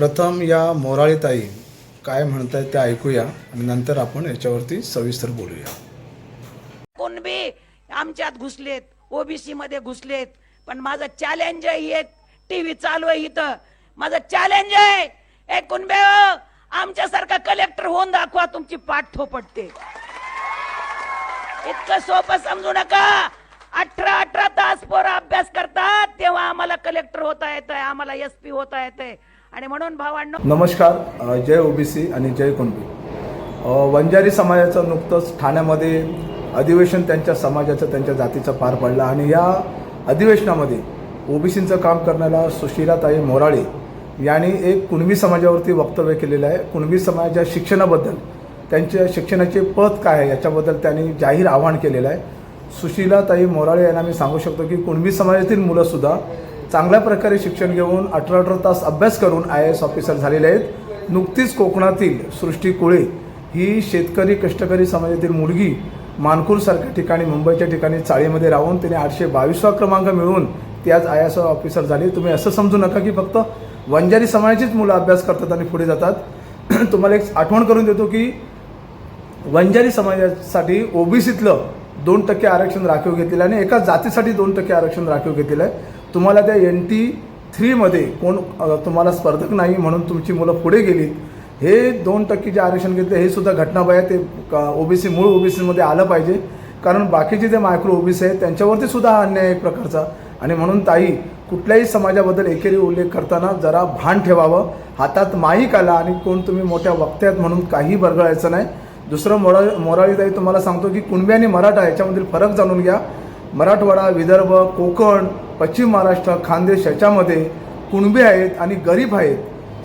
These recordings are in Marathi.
प्रथम या मोराळीताई काय म्हणतायत ते ऐकूया आणि नंतर आपण याच्यावरती सविस्तर बोलूया. कुणबी आमच्यात घुसलेत ओबीसी मध्ये घुसलेत पण माझं चॅलेंज आहे टीव्ही चालू आहे इथं. माझं चॅलेंज आहे. ए कुणबे हो, आमच्यासारखा कलेक्टर होऊन दाखवा तुमची पाठ थोपटते इतकं सोपं समजू नका. अठरा अठरा तास पोरं अभ्यास करतात तेव्हा आम्हाला कलेक्टर होता येत आहे आम्हाला एस पी होता येते आणि म्हणून भावांनो नमस्कार जय ओबीसी आणि जय कुणबी. वंजारी समाजाचं नुकतंच ठाण्यामध्ये अधिवेशन त्यांच्या समाजाचं त्यांच्या जातीचं पार पडलं आणि या अधिवेशनामध्ये ओबीसींचं काम करणाऱ्या सुशीलाताई मोराळे यांनी एक कुणबी समाजावरती वक्तव्य केलेलं आहे. कुणबी समाजाच्या शिक्षणाबद्दल त्यांच्या शिक्षणाचे पद काय आहे याच्याबद्दल त्यांनी जाहीर आवाहन केलेलं आहे. सुशीलाताई मोराळे यांना मी सांगू शकतो की कुणबी समाजातील मुलंसुद्धा चांगल्या प्रकारे शिक्षण घेऊन अठरा अठरा तास अभ्यास करून आय एस ऑफिसर झालेले आहेत. नुकतीच कोकणातील सृष्टी कुळे ही शेतकरी कष्टकरी समाजातील मुलगी मानकूरसारख्या ठिकाणी मुंबईच्या ठिकाणी चाळीमध्ये राहून तिने आठशे बावीसवा क्रमांक मिळवून ती आज आय एस ऑफिसर झाली. तुम्ही असं समजू नका की फक्त वंजारी समाजाचीच मुलं अभ्यास करतात आणि पुढे जातात. तुम्हाला एक आठवण करून देतो की वंजारी समाजासाठी ओबीसीतलं दोन टक्के आरक्षण राखीव घेतलेलं आहे आणि एका जातीसाठी दोन टक्के आरक्षण राखीव घेतलेलं आहे. तुम्हाला त्या एन टी थ्रीमध्ये कोण तुम्हाला स्पर्धक नाही म्हणून तुमची मुलं पुढे गेलीत हे दोन टक्के जे आरक्षण घेतले हे सुद्धा घटनाबाह्य ते ओबीसी मूळ ओबीसीमध्ये आलं पाहिजे. कारण बाकीचे जे मायक्रो ओबीसी आहेत त्यांच्यावरती सुद्धा हा अन्याय एक प्रकारचा. आणि म्हणून ताई कुठल्याही समाजाबद्दल एकेरी उल्लेख करताना जरा भान ठेवावं. हातात माईक आला आणि कोण तुम्ही मोठ्या वक्त्यात म्हणून काही बरगळायचं नाही. दुसरं मोरा मोराळीताई तुम्हाला सांगतो की कुणबी आणि मराठा याच्यामधील फरक जाणून घ्या. मराठवाडा विदर्भ कोकण पश्चिम महाराष्ट्र खानदेश याच्यामध्ये कुणबी आहेत आणि गरीब आहेत.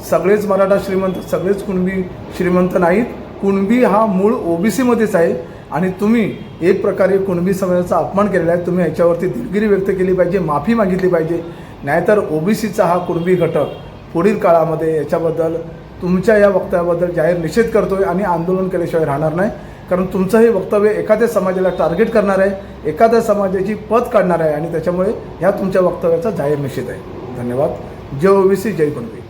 सगळेच मराठा श्रीमंत सगळेच कुणबी श्रीमंत नाहीत. कुणबी हा मूळ ओबीसीमध्येच आहे आणि तुम्ही एक प्रकारे कुणबी समाजाचा अपमान केलेला आहे. तुम्ही याच्यावरती दिलगिरी व्यक्त केली पाहिजे माफी मागितली पाहिजे. नाहीतर ओबीसीचा हा कुणबी घटक पुढील काळामध्ये याच्याबद्दल तुमच्या या वक्तव्याबद्दल जाहीर निषेध करतोय आणि आंदोलन केल्याशिवाय राहणार नाही. कारण तुमचं हे वक्तव्य एखाद्या समाजाला टार्गेट करणार आहे एखाद्या समाजाची पद काढणार आहे आणि त्याच्यामुळे ह्या तुमच्या वक्तव्याचा जाहीर निषेध आहे. धन्यवाद. जय ओबीसी जय कुणबी